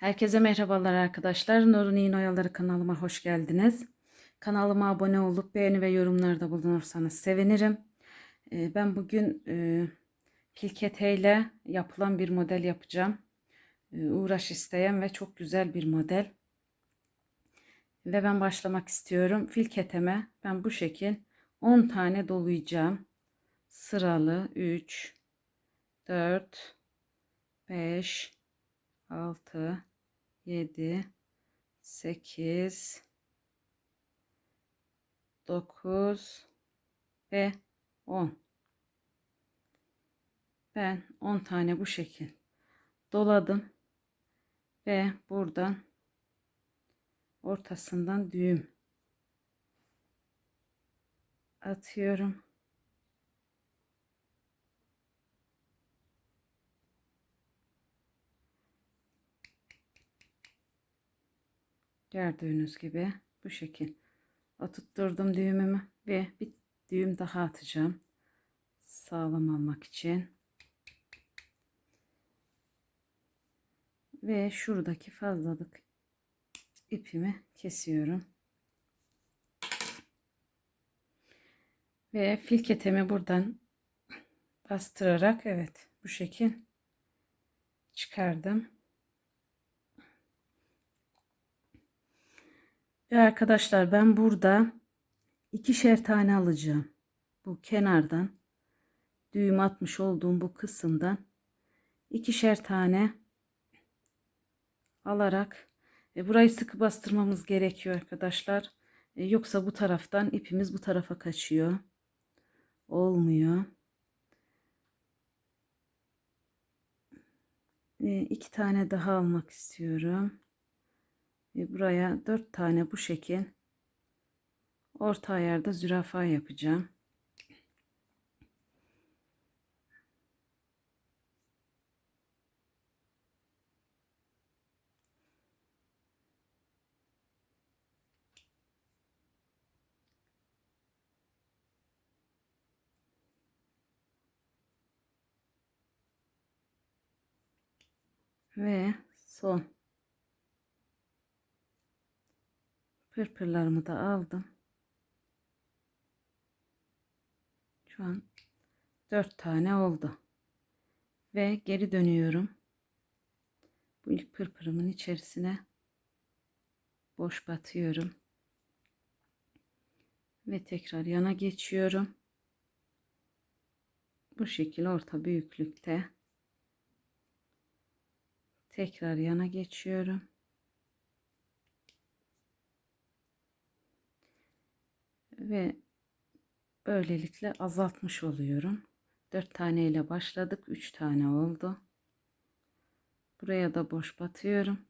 Herkese merhabalar arkadaşlar. Nurun İğne Oyaları kanalıma hoş geldiniz. Kanalıma abone olup beğeni ve yorumlarda bulunursanız sevinirim. Ee, Ben bugün e, Pilkete ile yapılan bir model yapacağım. Ee, Uğraş isteyen ve çok güzel bir model. Ve ben başlamak istiyorum. Filketeme ben bu şekil 10 tane dolayacağım. Sıralı 3, 4, 5, 6, 7, 8, 9 ve 10. Ben 10 tane bu şekil doladım ve buradan ortasından düğüm atıyorum. Gördüğünüz gibi bu şekil oturtturdum düğümümü ve bir düğüm daha atacağım. Sağlam almak için. Ve şuradaki fazlalık ipimi kesiyorum. Ve filketemi buradan bastırarak evet bu şekil çıkardım. Ve arkadaşlar ben burada ikişer tane alacağım. Bu kenardan düğüm atmış olduğum bu kısımdan ikişer tane alarak e, burayı sıkı bastırmamız gerekiyor arkadaşlar. E, yoksa bu taraftan ipimiz bu tarafa kaçıyor. Olmuyor. E, iki tane daha almak istiyorum. Buraya dört tane bu şekil orta ayarda zürafa yapacağım. Ve son pırpırlarımı da aldım. Şu an 4 tane oldu. Ve geri dönüyorum. Bu ilk pırpırımın içerisine boş batıyorum. Ve tekrar yana geçiyorum. Bu şekil orta büyüklükte. Tekrar yana geçiyorum. Ve böylelikle azaltmış oluyorum. 4 tane ile başladık. 3 tane oldu. Buraya da boş batıyorum.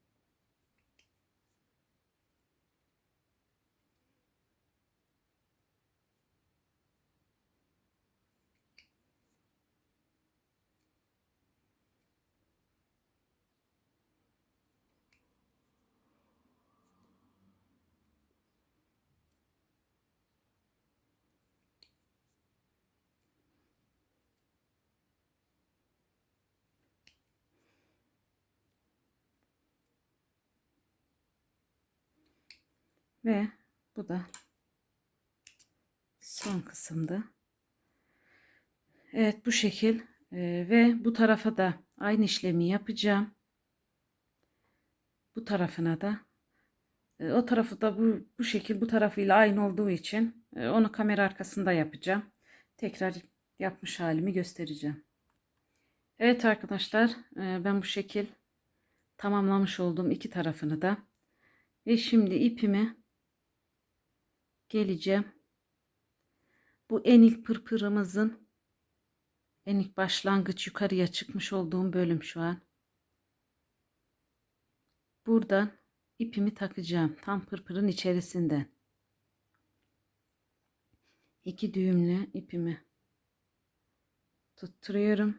Ve bu da son kısımda. Evet bu şekil ee, ve bu tarafa da aynı işlemi yapacağım. Bu tarafına da e, o tarafı da bu, bu şekil bu tarafıyla aynı olduğu için e, onu kamera arkasında yapacağım. Tekrar yapmış halimi göstereceğim. Evet arkadaşlar e, ben bu şekil tamamlamış olduğum iki tarafını da ve şimdi ipimi geleceğim. Bu en ilk pırpırımızın en ilk başlangıç yukarıya çıkmış olduğum bölüm şu an. Buradan ipimi takacağım. Tam pırpırın içerisinden. İki düğümlü ipimi tutturuyorum.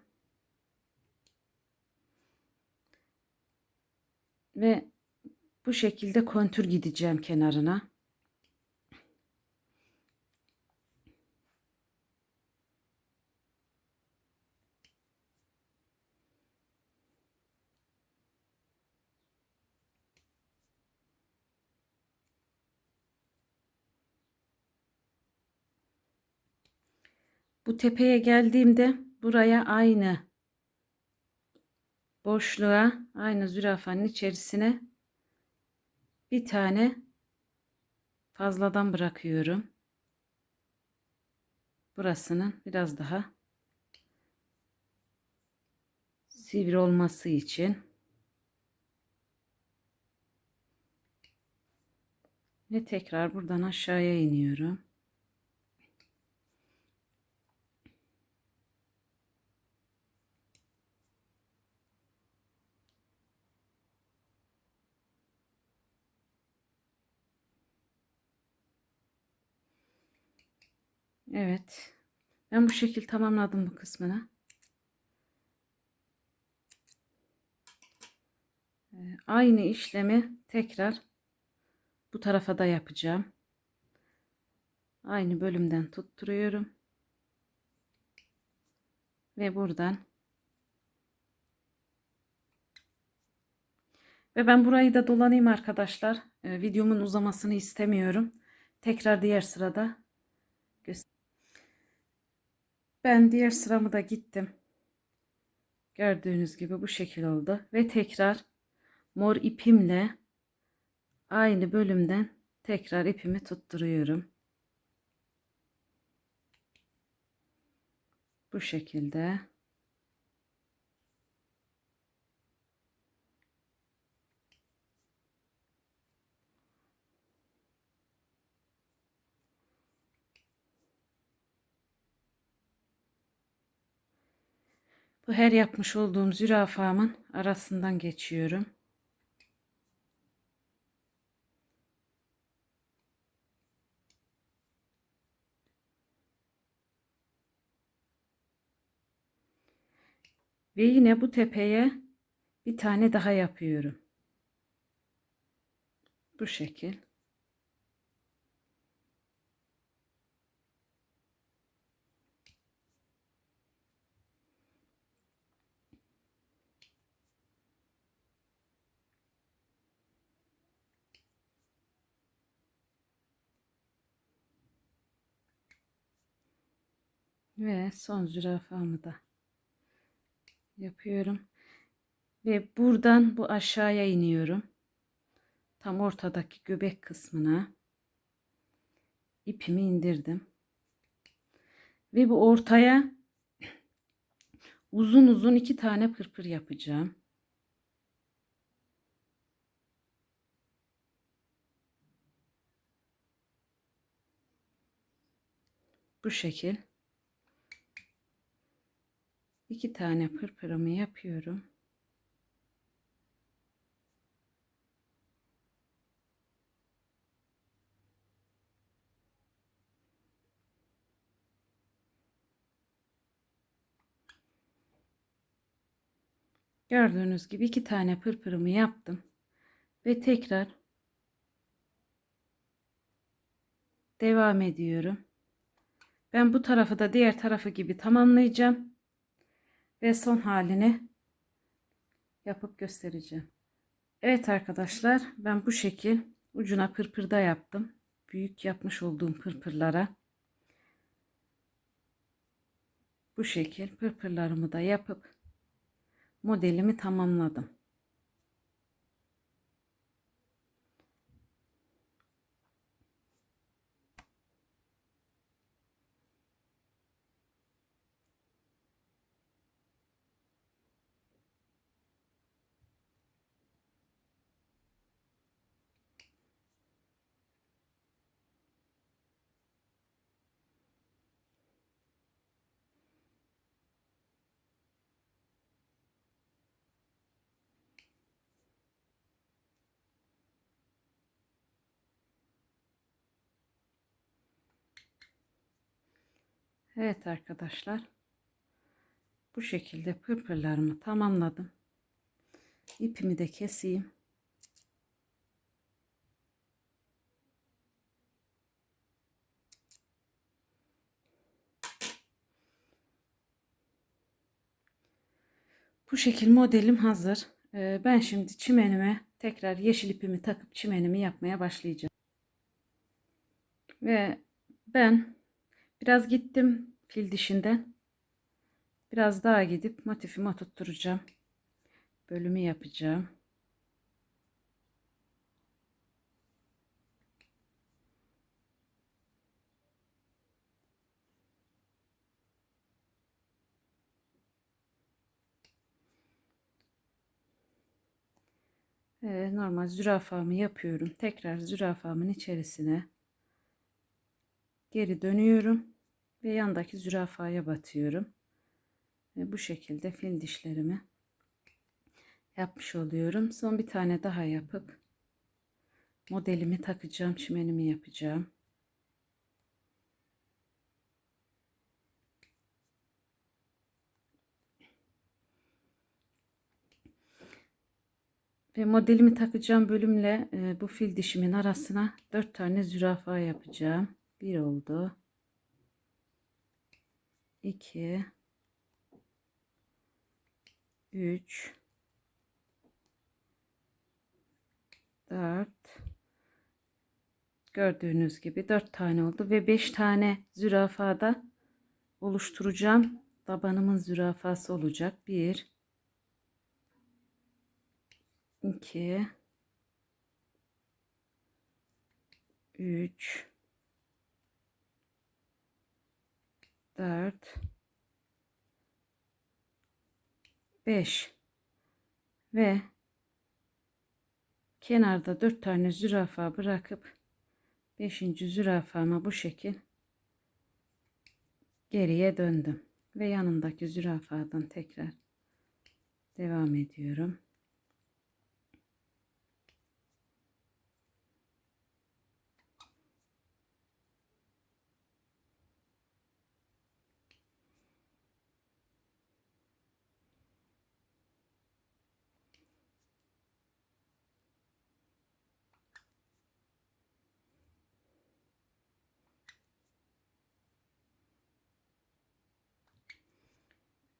Ve bu şekilde kontür gideceğim kenarına. Bu tepeye geldiğimde buraya aynı boşluğa aynı zürafanın içerisine bir tane fazladan bırakıyorum. Burasının biraz daha sivri olması için ve tekrar buradan aşağıya iniyorum. Evet. Ben bu şekil tamamladım bu kısmını. Ee, aynı işlemi tekrar bu tarafa da yapacağım. Aynı bölümden tutturuyorum. Ve buradan Ve ben burayı da dolanayım arkadaşlar. Ee, videomun uzamasını istemiyorum. Tekrar diğer sırada ben diğer sıramı da gittim. Gördüğünüz gibi bu şekil oldu. Ve tekrar mor ipimle aynı bölümden tekrar ipimi tutturuyorum. Bu şekilde. Bu her yapmış olduğum zürafamın arasından geçiyorum. Ve yine bu tepeye bir tane daha yapıyorum. Bu şekil. Ve son zürafamı da yapıyorum. Ve buradan bu aşağıya iniyorum. Tam ortadaki göbek kısmına ipimi indirdim. Ve bu ortaya uzun uzun iki tane pırpır yapacağım. Bu şekil. İki tane pırpırımı yapıyorum. Gördüğünüz gibi iki tane pırpırımı yaptım. Ve tekrar devam ediyorum. Ben bu tarafı da diğer tarafı gibi tamamlayacağım. Ve son halini yapıp göstereceğim. Evet arkadaşlar ben bu şekil ucuna pırpırda yaptım. Büyük yapmış olduğum pırpırlara bu şekil pırpırlarımı da yapıp modelimi tamamladım. Evet arkadaşlar. Bu şekilde pırpırlarımı tamamladım. İpimi de keseyim. Bu şekil modelim hazır. Ee, ben şimdi çimenime tekrar yeşil ipimi takıp çimenimi yapmaya başlayacağım. Ve ben Biraz gittim fil dişinden biraz daha gidip motifimi oturtturacağım. Bölümü yapacağım. Ee, normal zürafamı yapıyorum. Tekrar zürafamın içerisine geri dönüyorum ve yandaki zürafaya batıyorum. Ve bu şekilde fil dişlerimi yapmış oluyorum. Son bir tane daha yapıp modelimi takacağım, çimenimi yapacağım. Ve modelimi takacağım bölümle e, bu fil dişimin arasına 4 tane zürafa yapacağım. Bir oldu. 2 3 4 Gördüğünüz gibi 4 tane oldu ve 5 tane zürafa da oluşturacağım. Tabanımın zürafası olacak. 1 2 3 4 5 ve kenarda 4 tane zürafa bırakıp 5. zürafama bu şekil geriye döndüm ve yanındaki zürafadan tekrar devam ediyorum.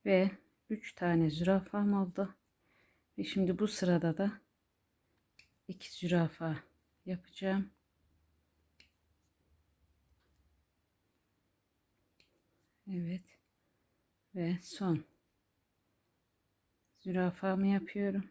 Ve 3 tane zürafam oldu. Ve şimdi bu sırada da 2 zürafa yapacağım. Evet. Ve son zürafamı yapıyorum.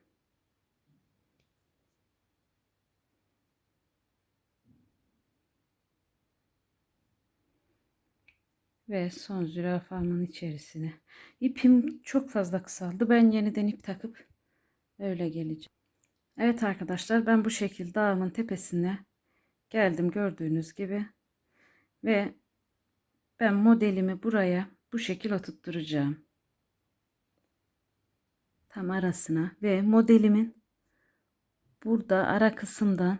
Ve son zürafamın içerisine. İpim çok fazla kısaldı. Ben yeniden ip takıp öyle geleceğim. Evet arkadaşlar ben bu şekilde dağımın tepesine geldim gördüğünüz gibi. Ve ben modelimi buraya bu şekil oturtturacağım. Tam arasına ve modelimin burada ara kısımdan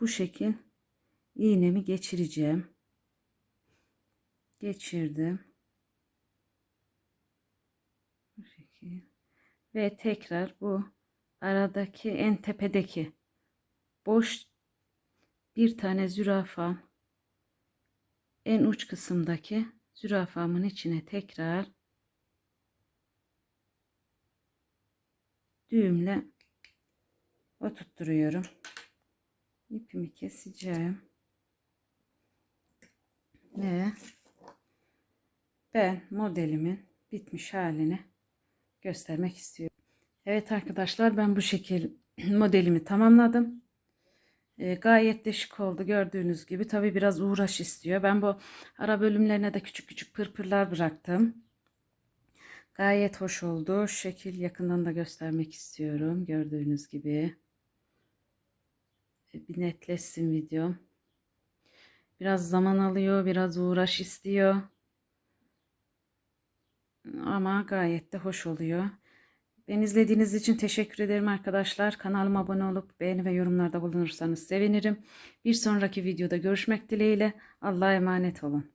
bu şekil iğnemi geçireceğim geçirdim. Bu şekil. Ve tekrar bu aradaki en tepedeki boş bir tane zürafa en uç kısımdaki zürafamın içine tekrar düğümle oturtturuyorum. İpimi keseceğim. Ve ben modelimin bitmiş halini göstermek istiyorum. Evet arkadaşlar ben bu şekil modelimi tamamladım. E, gayet de şık oldu gördüğünüz gibi. Tabi biraz uğraş istiyor. Ben bu ara bölümlerine de küçük küçük pırpırlar bıraktım. Gayet hoş oldu. Şekil yakından da göstermek istiyorum. Gördüğünüz gibi. E, bir netleşsin videom. Biraz zaman alıyor. Biraz uğraş istiyor. Ama gayet de hoş oluyor. Ben izlediğiniz için teşekkür ederim arkadaşlar. Kanalıma abone olup beğeni ve yorumlarda bulunursanız sevinirim. Bir sonraki videoda görüşmek dileğiyle. Allah'a emanet olun.